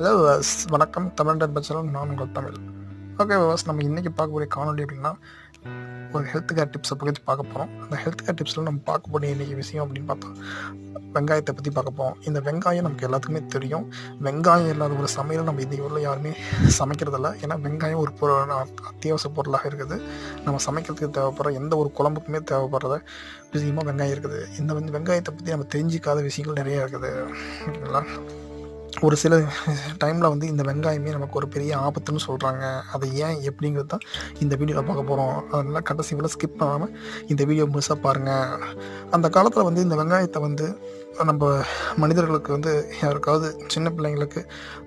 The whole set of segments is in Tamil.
ஹலோ வணக்கம். தமிழ் பச்சலம் நான் உங்கள் தமிழ். ஓகே விவாஸ் நம்ம இன்றைக்கி பார்க்கக்கூடிய காணொலி அப்படின்னா ஒரு ஹெல்த் கேர் டிப்ஸை பற்றி பார்க்க போகிறோம் அந்த ஹெல்த் கேர் டிப்ஸில் நம்ம பார்க்கக்கூடிய இன்றைக்கி விஷயம் அப்படின்னு பார்த்தா வெங்காயத்தை பற்றி பார்க்க போகிறோம் இந்த வெங்காயம் நமக்கு எல்லாத்துக்குமே தெரியும். வெங்காயம் இல்லாத ஒரு சமையல் நம்ம இந்த ஊரில் யாருமே சமைக்கிறதில்ல. ஏன்னா வெங்காயம் ஒரு பொருள் அத்தியாவசிய பொருளாக இருக்குது. நம்ம சமைக்கிறதுக்கு தேவைப்படுற எந்த ஒரு குழம்புக்குமே தேவைப்படுறத விஷயமாக வெங்காயம் இருக்குது. இந்த வந்து வெங்காயத்தை பற்றி நம்ம தெரிஞ்சிக்காத விஷயங்கள் நிறையா இருக்குது. ஓகேங்களா? ஒரு சில டைமில் வந்து இந்த வெங்காயமே நமக்கு ஒரு பெரிய ஆபத்துன்னு சொல்கிறாங்க அது ஏன் எப்படிங்கிறது தான் இந்த வீடியோவில் பார்க்க போகிறோம் அதனால் கடைசி வரை ஸ்கிப் பண்ணாமல் இந்த வீடியோ முழுசாக பாருங்கள் அந்த காலத்தில் வந்து இந்த வெங்காயத்தை வந்து நம்ம மனிதர்களுக்கு வந்து யாருக்காவது சின்ன பிள்ளைங்களுக்கு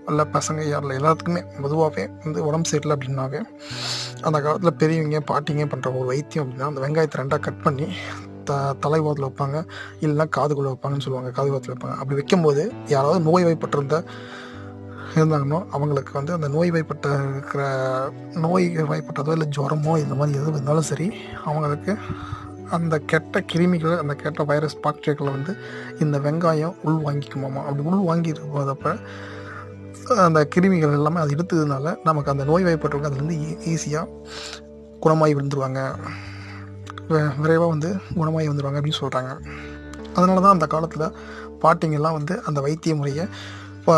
நல்ல பசங்க யாரில் எல்லாத்துக்குமே பொதுவாகவே வந்து உடம்பு சரியில்லை அப்படின்னாவே அந்த காலத்தில் பெரியவங்க பாட்டிங்க பண்ணுற ஒரு வைத்தியம் அப்படின்னா அந்த வெங்காயத்தை ரெண்டாக கட் பண்ணி த தலைவாத்தில் வைப்பாங்க இல்லைன்னா காதுக்குள்ளே வைப்பாங்கன்னு சொல்லுவாங்க காதுவாத்தில் வைப்பாங்க. அப்படி வைக்கும்போது யாராவது நோய் வாய்ப்பட்டிருந்த இருந்தாங்கன்னா அவங்களுக்கு வந்து அந்த நோய் வாய்ப்பட்ட இருக்கிற நோய் வாய்ப்பட்டதோ இல்லை ஜுரமோ இந்த மாதிரி எது இருந்தாலும் சரி அவங்களுக்கு அந்த கெட்ட கிருமிகள் அந்த கெட்ட வைரஸ் பாக்டீரியாக்களை வந்து இந்த வெங்காயம் உள் வாங்கிக்குமாமா. அப்படி உள் வாங்கிட்டு போகிறப்ப அந்த கிருமிகள் எல்லாமே அது எடுத்ததுனால நமக்கு அந்த நோய் வாய்ப்பட்டவங்க அதுலேருந்து ஈஸியாக குணமாகி விழுந்துருவாங்க. விரைவாக வந்து குணமாகி வந்துடுவாங்க அப்படின்னு சொல்கிறாங்க அதனால தான் அந்த காலத்தில் பாட்டிங்கெல்லாம் வந்து அந்த வைத்திய முறையை ப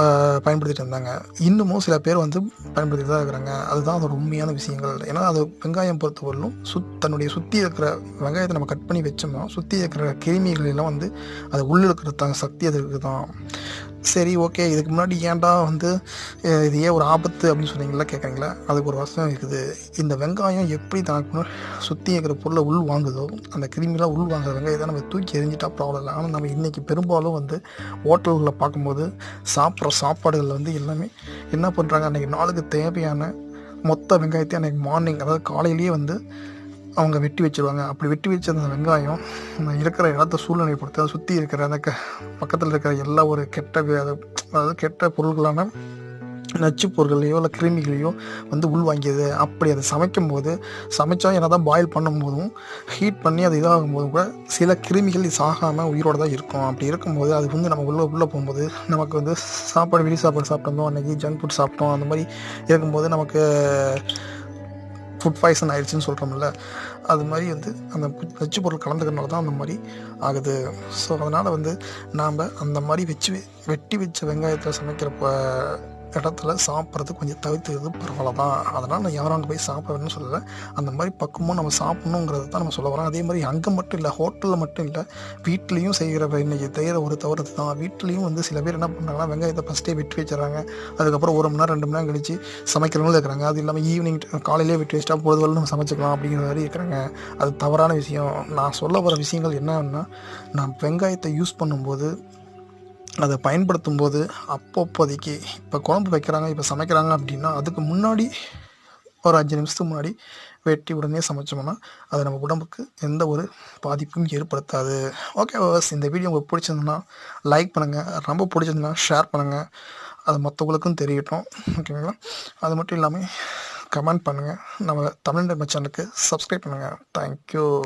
பயன்படுத்திட்டு இருந்தாங்க. இன்னமும் சில பேர் வந்து பயன்படுத்திட்டு தான் இருக்கிறாங்க. அதுதான் அதோட உண்மையான விஷயங்கள். ஏன்னா அது வெங்காயம் பொறுத்தவரையிலும் சுத் தன்னுடைய சுற்றி இருக்கிற வெங்காயத்தை நம்ம கட் பண்ணி வச்சோம்னா சுற்றி இருக்கிற கிருமிகள் எல்லாம் வந்து அது உள்ளே இருக்கிற த சக்தி அதுக்கு தான் சரி ஓகே. இதுக்கு முன்னாடி ஏன்டா வந்து இது ஏன் ஒரு ஆபத்து அப்படின்னு சொன்னீங்களா கேட்குறீங்களா அதுக்கு ஒரு வசனம் இருக்குது. இந்த வெங்காயம் எப்படி தனக்கு சுற்றி இருக்கிற பொருளை உள் வாங்குதோ அந்த கிருமிலாம் உள் வாங்குற வெங்காயத்தை நம்ம தூக்கி எரிஞ்சிட்டா ப்ராப்ளம் இல்லை ஆனால் நம்ம இன்றைக்கி பெரும்பாலும் வந்து ஹோட்டல்களில் பார்க்கும்போது சாப்பிட்ற சாப்பாடுகளில் வந்து எல்லாமே என்ன பண்ணுறாங்க அன்றைக்கி நாளுக்கு தேவையான மொத்த வெங்காயத்தையும் அன்றைக்கி மார்னிங் அதாவது காலையிலேயே வந்து அவங்க வெட்டி வச்சுருவாங்க. அப்படி வெட்டி வச்ச அந்த வெங்காயம் இருக்கிற இடத்த சூழ்நிலை பொறுத்து அதை சுற்றி இருக்கிற அந்த க பக்கத்தில் இருக்கிற எல்லா ஒரு கெட்ட அதாவது கெட்ட பொருள்களான நச்சு பொருள்களையோ இல்லை கிருமிகளையோ வந்து உள்வாங்கியது அப்படி அதை சமைக்கும் போது சமைச்சா என்ன தான் பாயில் பண்ணும்போதும் ஹீட் பண்ணி அது இதாகும் போதும் கூட சில கிருமிகள் சாகாமல் உயிரோடு தான் இருக்கும். அப்படி இருக்கும்போது அது வந்து நம்ம உள்ளே உள்ளே போகும்போது நமக்கு வந்து சாப்பாடு வெளி சாப்பாடு சாப்பிட்டோம். அன்றைக்கி ஜங்க் ஃபுட் சாப்பிட்டோம். அந்த மாதிரி இருக்கும்போது நமக்கு ஃபுட் பாய்சன் ஆயிடுச்சுன்னு சொல்கிறோம்ல அது மாதிரி வந்து அந்த நச்சு பொருள் கலந்துக்கிறனால தான் அந்த மாதிரி ஆகுது. ஸோ அதனால் வந்து நாம் அந்த மாதிரி வச்சு வெட்டி வச்ச வெங்காயத்தில் சமைக்கிறப்ப இடத்துல சாப்பிட்றது கொஞ்சம் தவிர்த்துக்கிறது பரவாயில்ல தான். அதனால் நான் யாரும் அங்கே போய் சாப்பிடணும்னு சொல்லலை. அந்த மாதிரி பக்கமும் நம்ம சாப்பிட்ணுங்கிறது தான் நம்ம சொல்ல வரோம். அதே மாதிரி அங்கே மட்டும் இல்லை ஹோட்டலில் மட்டும் இல்லை வீட்லேயும் செய்கிற இன்னைக்கு செய்கிற ஒரு தவறு தான் வீட்லேயும் வந்து சில பேர் என்ன பண்ணுறாங்கன்னா வெங்காயத்தை ஃபஸ்ட்டே வெட்டி வச்சுறாங்க அதுக்கப்புறம் ஒரு மணி நேரம் ரெண்டு மணி நேரம் கழிச்சு சமைக்கிறவங்களும் இருக்கிறாங்க. அது இல்லாமல் ஈவினிங் காலையிலே வெட்டி வச்சுட்டா பொழுதுவரை நம்ம சமைச்சிக்கலாம் அப்படிங்கிற மாதிரி இருக்கிறாங்க. அது தவறான விஷயம். நான் சொல்ல வர விஷயங்கள் என்னன்னா நான் வெங்காயத்தை யூஸ் பண்ணும்போது அதை பயன்படுத்தும் போது அப்பப்போதைக்கு இப்போ குழம்பு வைக்கிறாங்க இப்போ சமைக்கிறாங்க அப்படின்னா அதுக்கு முன்னாடி ஒரு அஞ்சு நிமிஷத்துக்கு முன்னாடி வெட்டி உடனே சமைச்சோம்னா அது நம்ம உடம்புக்கு எந்த ஒரு பாதிப்பும் ஏற்படுத்தாது. ஓகே வாஸ் இந்த வீடியோ உங்களுக்கு பிடிச்சிருந்ததுன்னா லைக் பண்ணுங்கள் ரொம்ப பிடிச்சிருந்தா ஷேர் பண்ணுங்கள் அது மற்றவங்களுக்கும் தெரியட்டும் ஓகேங்களா அது மட்டும் இல்லாமல் கமெண்ட் பண்ணுங்கள் நம்ம தமிழ் சேனலுக்கு சப்ஸ்கிரைப் பண்ணுங்கள் தேங்க்யூ